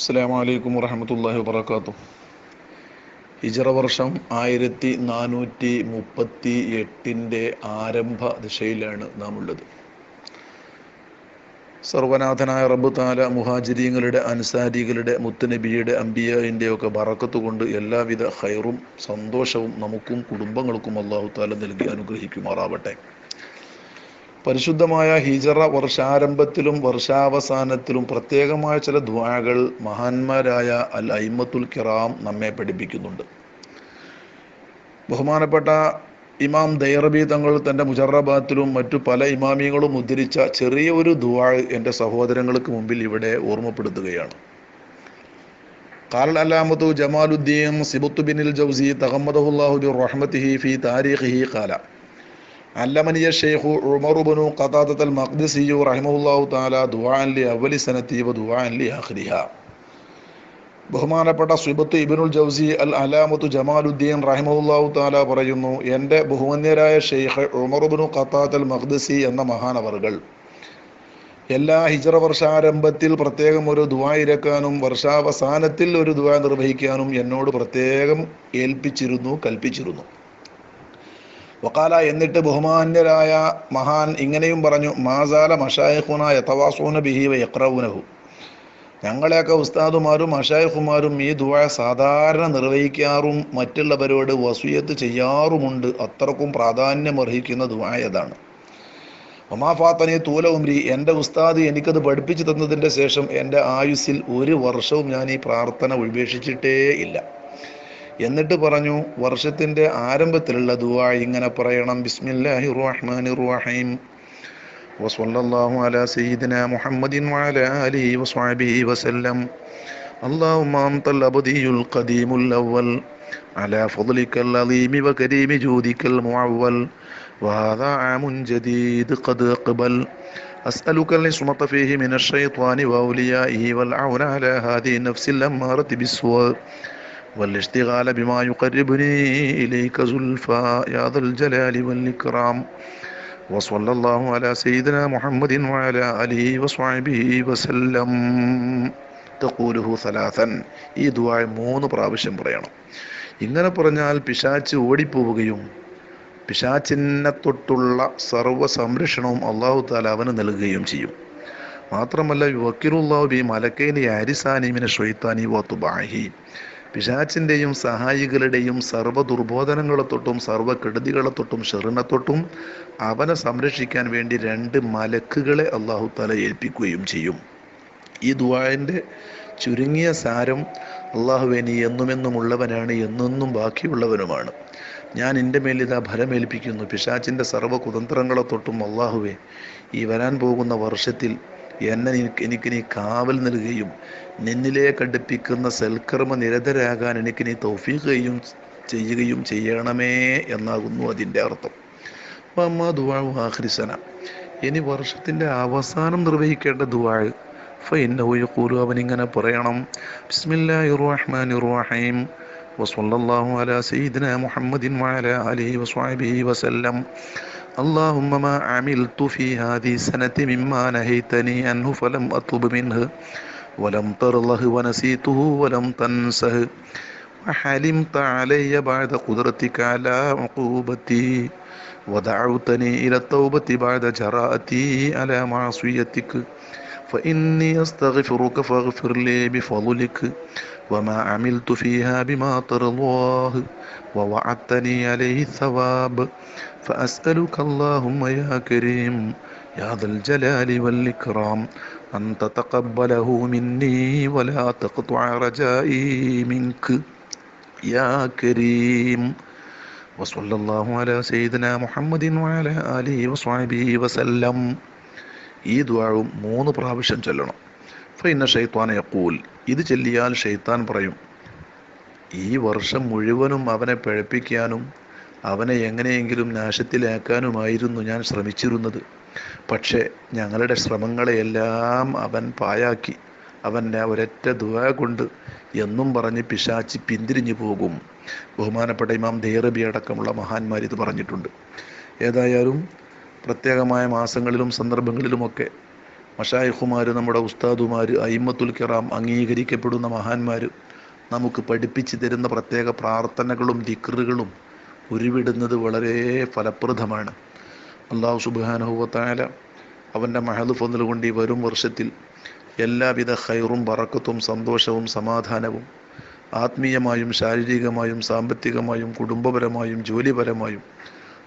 അസ്സാം വലൈക്കും വറഹമത്തല്ലാഹി വാബർക്കാത്തു ഹിജറ വർഷം ആയിരത്തി നാനൂറ്റി മുപ്പത്തി എട്ടിന്റെ ആരംഭ ദിശയിലാണ് നാം ഉള്ളത് സർവനാഥനായ റബ്ബ് താല മുഹാജിരിയങ്ങളുടെ അൻസാരികളുടെ മുത്തുനബിയുടെ അമ്പിയായിന്റെ ഒക്കെ ബറക്കത്ത് കൊണ്ട് എല്ലാവിധ ഹൈറും സന്തോഷവും നമുക്കും കുടുംബങ്ങൾക്കും അള്ളാഹു താല നൽകി അനുഗ്രഹിക്കുമാറാവട്ടെ. പരിശുദ്ധമായ ഹിജറ വർഷാരംഭത്തിലും വർഷാവസാനത്തിലും പ്രത്യേകമായ ചില ദ്വാകൾ മഹാന്മാരായ അൽ അയിമത്തുൽ കിറാം നമ്മെ പഠിപ്പിക്കുന്നുണ്ട് ബഹുമാനപ്പെട്ട ഇമാം ദൈറബി തങ്ങൾ തൻ്റെ മുജറബാത്തിലും മറ്റു പല ഇമാമിയങ്ങളും ഉദ്ധരിച്ച ചെറിയ ഒരു ദുവാ എൻ്റെ സഹോദരങ്ങൾക്ക് മുമ്പിൽ ഇവിടെ ഓർമ്മപ്പെടുത്തുകയാണ് قال العلامة جمال الدين سبط بن الجوزي تغمده الله برحمته في تاريخه قال അല്ലമനിയ ഷെയ്ഖു ഉമറുബനു ഖതാദത്തൽ മഖ്ദിസിയു റഹിമുല്ലാഹു തആല ദുആൻ ലി അവലി സനത്തി വ ദുആൻ ലി ആഖിരിഹ. ബഹുമാനപ്പെട്ട സുബത്ത് ഇബിനുൽ ജൗസി അൽ അലാമത്തു ജമാലുദ്ദീൻ റഹിമുല്ലാഹു തആല പറയുന്നു എന്റെ ബഹുമാന്യരായ ഷെയ്ഖ് ഉമറുബനു ഖത്താത്തൽ മഖ്ദസി എന്ന മഹാനവർകൾ എല്ലാ ഹിജറ വർഷാരംഭത്തിൽ പ്രത്യേകം ഒരു ദുവാ ഇരക്കാനും വർഷാവസാനത്തിൽ ഒരു ദുവാ നിർവഹിക്കാനും എന്നോട് പ്രത്യേകം ഏൽപ്പിച്ചിരുന്നു കൽപ്പിച്ചിരുന്നു. വക്കാല എന്നിട്ട് ബഹുമാന്യരായ മഹാൻ ഇങ്ങനെയും പറഞ്ഞു മാസാല മഷായഹുന യഥവാസൂന ബിഹി വ ഞങ്ങളെയൊക്കെ ഉസ്താദുമാരും അഷായഹുമാരും ഈ ദുവ സാധാരണ നിർവഹിക്കാറും മറ്റുള്ളവരോട് വസൂയത്ത് ചെയ്യാറുമുണ്ട്. അത്രക്കും പ്രാധാന്യം അർഹിക്കുന്ന ദുവായതാണ് ഒമാഫാത്തനെ തൂല ഉംരി. എന്റെ ഉസ്താദ് എനിക്കത് പഠിപ്പിച്ചു തന്നതിന്റെ ശേഷം എന്റെ ആയുസ്സിൽ ഒരു വർഷവും ഞാൻ ഈ പ്രാർത്ഥന ഉപേക്ഷിച്ചിട്ടേ ഇല്ല. എന്നിട്ട് പറഞ്ഞു വർഷത്തിൻ്റെ ആരംഭത്തിലുള്ള ദുവാ ഇങ്ങനെ പറയണം ബിസ്മില്ലാഹി റഹ്മാൻ റഹീം وصلى الله على سيدنا محمد وعلى آله وصحبه وسلم اللهم أنت الأبدي القديم الأول على فضلك العظيم وكريم جودك المعول وهذا عام جديد قد أقبل أسألك العصمة فيه من الشيطان وأوليائه والعون على هذه النفس الأمارة بالسوء والاشتغال بما يقربني إليك زلفى يا ذا الجلال والإكرام وصلى الله على سيدنا محمد وعلى آله وصحبه وسلم تقوله ثلاثا ഈ ദുആ മൂന്ന് പ്രാവശ്യം പറയണം ഇങ്ങനെ പറഞ്ഞാൽ പിശാച്ച് ഓടിപ്പോവുകയും പിശാച്ചിനെ തൊട്ടുള്ള സർവ്വ സംരക്ഷണവും അള്ളാഹു താല അവന് നൽകുകയും ചെയ്യും മാത്രമല്ല വക്കിറുല്ലാഹു ബി മലക്കൈനി അരിസാനിമിനെ ഷൊയ്ത്താനി വത്തുബാഹി പിശാച്ചിന്റെയും സഹായികളുടെയും സർവ ദുർബോധനങ്ങളെ തൊട്ടും സർവ കെടുതികളെ തൊട്ടും ഷെറിനെ തൊട്ടും അവനെ സംരക്ഷിക്കാൻ വേണ്ടി രണ്ട് മലക്കുകളെ അള്ളാഹു തല ഏൽപ്പിക്കുകയും ചെയ്യും. ഈ ദുവാന്റെ ചുരുങ്ങിയ സാരം അള്ളാഹുവേനി എന്നുമെന്നും ഉള്ളവനാണ് എന്നെന്നും ബാക്കിയുള്ളവനുമാണ്. ഞാൻ എന്റെ മേലിതാ ഫലമേൽപ്പിക്കുന്നു പിശാച്ചിന്റെ സർവ കുതന്ത്രങ്ങളെ തൊട്ടും അള്ളാഹുവെ ഈ വരാൻ പോകുന്ന വർഷത്തിൽ എന്നെ എനിക്ക് നീ കാവൽ നൽകുകയും നിന്നിലെ അടുപ്പിക്കുന്ന സൽക്കർമ്മ നിരതരാകാൻ എനിക്ക് നീ തൗഫീഖയും ചെയ്യുകയും ചെയ്യണമേ എന്നാകുന്നു അതിന്റെ അർത്ഥം. അമ്മ ദുവാഴ് ഇനി വർഷത്തിന്റെ അവസാനം നിർവഹിക്കേണ്ട ദുവാഴ് അവൻ ഇങ്ങനെ പറയണം. ബിസ്മില്ലാഹി റഹ്മാൻ റഹീം. വസല്ലല്ലാഹു അലാ സയ്യിദിന മുഹമ്മദിൻ വഅലാ അലിഹി വസ്വഹബിഹി വസല്ലം. اللهم ما عملت في هذه السنة مما نهيتني عنه فلم أطلب منه ولم ترله ونسيته ولم تنسه. وحلمت علي بعد قدرتك على عقوبتي ودعوتني إلى التوبة بعد جراءتي على معصيتك. فإني أستغفرك فاغفر لي بفضلك وما عملت فيها بما ترضاه ووعدتني عليه الثواب فأسألك اللهم يا كريم يا ذا الجلال والإكرام أن تتقبله مني ولا تقطع رجائي منك يا كريم وصلى الله على سيدنا محمد وعلى آله وصحبه وسلم ഈ ദ്വാവും മൂന്ന് പ്രാവശ്യം ചൊല്ലണം ഫൈന ഷെയ്ത്താൻ യക്കൂൽ ഇത് ചൊല്ലിയാൽ ഷെയ്ത്താൻ പറയും ഈ വർഷം മുഴുവനും അവനെ പിഴപ്പിക്കാനും അവനെ എങ്ങനെയെങ്കിലും നാശത്തിലാക്കാനുമായിരുന്നു ഞാൻ ശ്രമിച്ചിരുന്നത്. പക്ഷേ ഞങ്ങളുടെ ശ്രമങ്ങളെയെല്ലാം അവൻ പായാക്കി അവന്റെ ഒരൊറ്റ ദുവ കൊണ്ട് എന്നും പറഞ്ഞ് പിശാച്ചി പിന്തിരിഞ്ഞു പോകും. ബഹുമാനപ്പെട്ട ഇമാം ദേറബി അടക്കമുള്ള മഹാന്മാർ ഇത് പറഞ്ഞിട്ടുണ്ട്. ഏതായാലും പ്രത്യേകമായ മാസങ്ങളിലും സന്ദർഭങ്ങളിലുമൊക്കെ മഷായിഖുമാർ നമ്മുടെ ഉസ്താദുമാർ അയിമത്തുൽ കിറാം അംഗീകരിക്കപ്പെടുന്ന മഹാന്മാർ നമുക്ക് പഠിപ്പിച്ചു തരുന്ന പ്രത്യേക പ്രാർത്ഥനകളും ദിക്റുകളും ഉരുവിടുന്നത് വളരെ ഫലപ്രദമാണ്. അള്ളാഹു സുബാനുഭവത്തായ അവന്റെ മഹദ് ഫضل കൊണ്ട് ഈ വരും വർഷത്തിൽ എല്ലാവിധ ഹൈറും ബറക്കത്തും സന്തോഷവും സമാധാനവും ആത്മീയമായും ശാരീരികമായും സാമ്പത്തികമായും കുടുംബപരമായും ജോലിപരമായും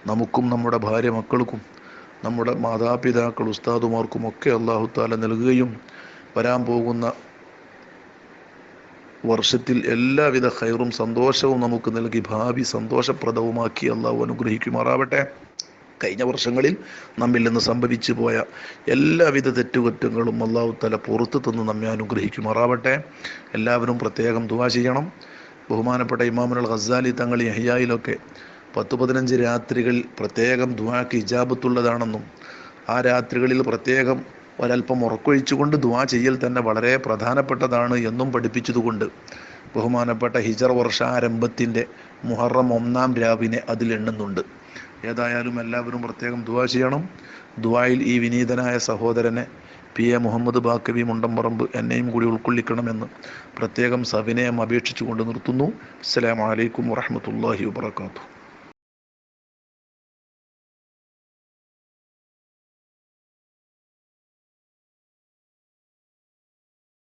നമുക്കും നമ്മുടെ ഭാര്യ മക്കൾക്കും നമ്മുടെ മാതാപിതാക്കൾ ഉസ്താദുമാർക്കും ഒക്കെ അള്ളാഹു താല നൽകുകയും വരാൻ പോകുന്ന വർഷത്തിൽ എല്ലാവിധ ഹൈറും സന്തോഷവും നമുക്ക് നൽകി ഭാവി സന്തോഷപ്രദവുമാക്കി അള്ളാഹു അനുഗ്രഹിക്കുമാറാവട്ടെ. കഴിഞ്ഞ വർഷങ്ങളിൽ നമ്മിൽ നിന്ന് സംഭവിച്ചു പോയ എല്ലാവിധ തെറ്റുകുറ്റങ്ങളും അള്ളാഹു തല പുറത്തു തന്ന് നമ്മെ അനുഗ്രഹിക്കുമാറാവട്ടെ. എല്ലാവരും പ്രത്യേകം ദുവാ ചെയ്യണം. ബഹുമാനപ്പെട്ട ഇമാമുൽ ഖസാലി തങ്ങൾ യഹ്യായിലൊക്കെ പത്ത് പതിനഞ്ച് രാത്രികൾ പ്രത്യേകം ദുവാക്ക് ഇജാബത്തുള്ളതാണെന്നും ആ രാത്രികളിൽ പ്രത്യേകം ഒരല്പം ഉറക്കൊഴിച്ചുകൊണ്ട് ദുവാ ചെയ്യൽ തന്നെ വളരെ പ്രധാനപ്പെട്ടതാണ് എന്നും പഠിപ്പിച്ചതുകൊണ്ട് ബഹുമാനപ്പെട്ട ഹിജർ വർഷാരംഭത്തിന്റെ മുഹറം ഒന്നാം രാവിനെ അതിൽ എണ്ണുന്നുണ്ട്. ഏതായാലും എല്ലാവരും പ്രത്യേകം ദുവാ ചെയ്യണം. ദുവായിൽ ഈ വിനീതനായ സഹോദരനെ പി എ മുഹമ്മദ് ബാക്കബി മുണ്ടമ്പറമ്പ് എന്നെയും കൂടി ഉൾക്കൊള്ളിക്കണമെന്ന് പ്രത്യേകം സവിനയം അപേക്ഷിച്ചുകൊണ്ട് നിർത്തുന്നു. അസ്സലാമലൈക്കും വറഹമത്തല്ലാഹി വാത്തു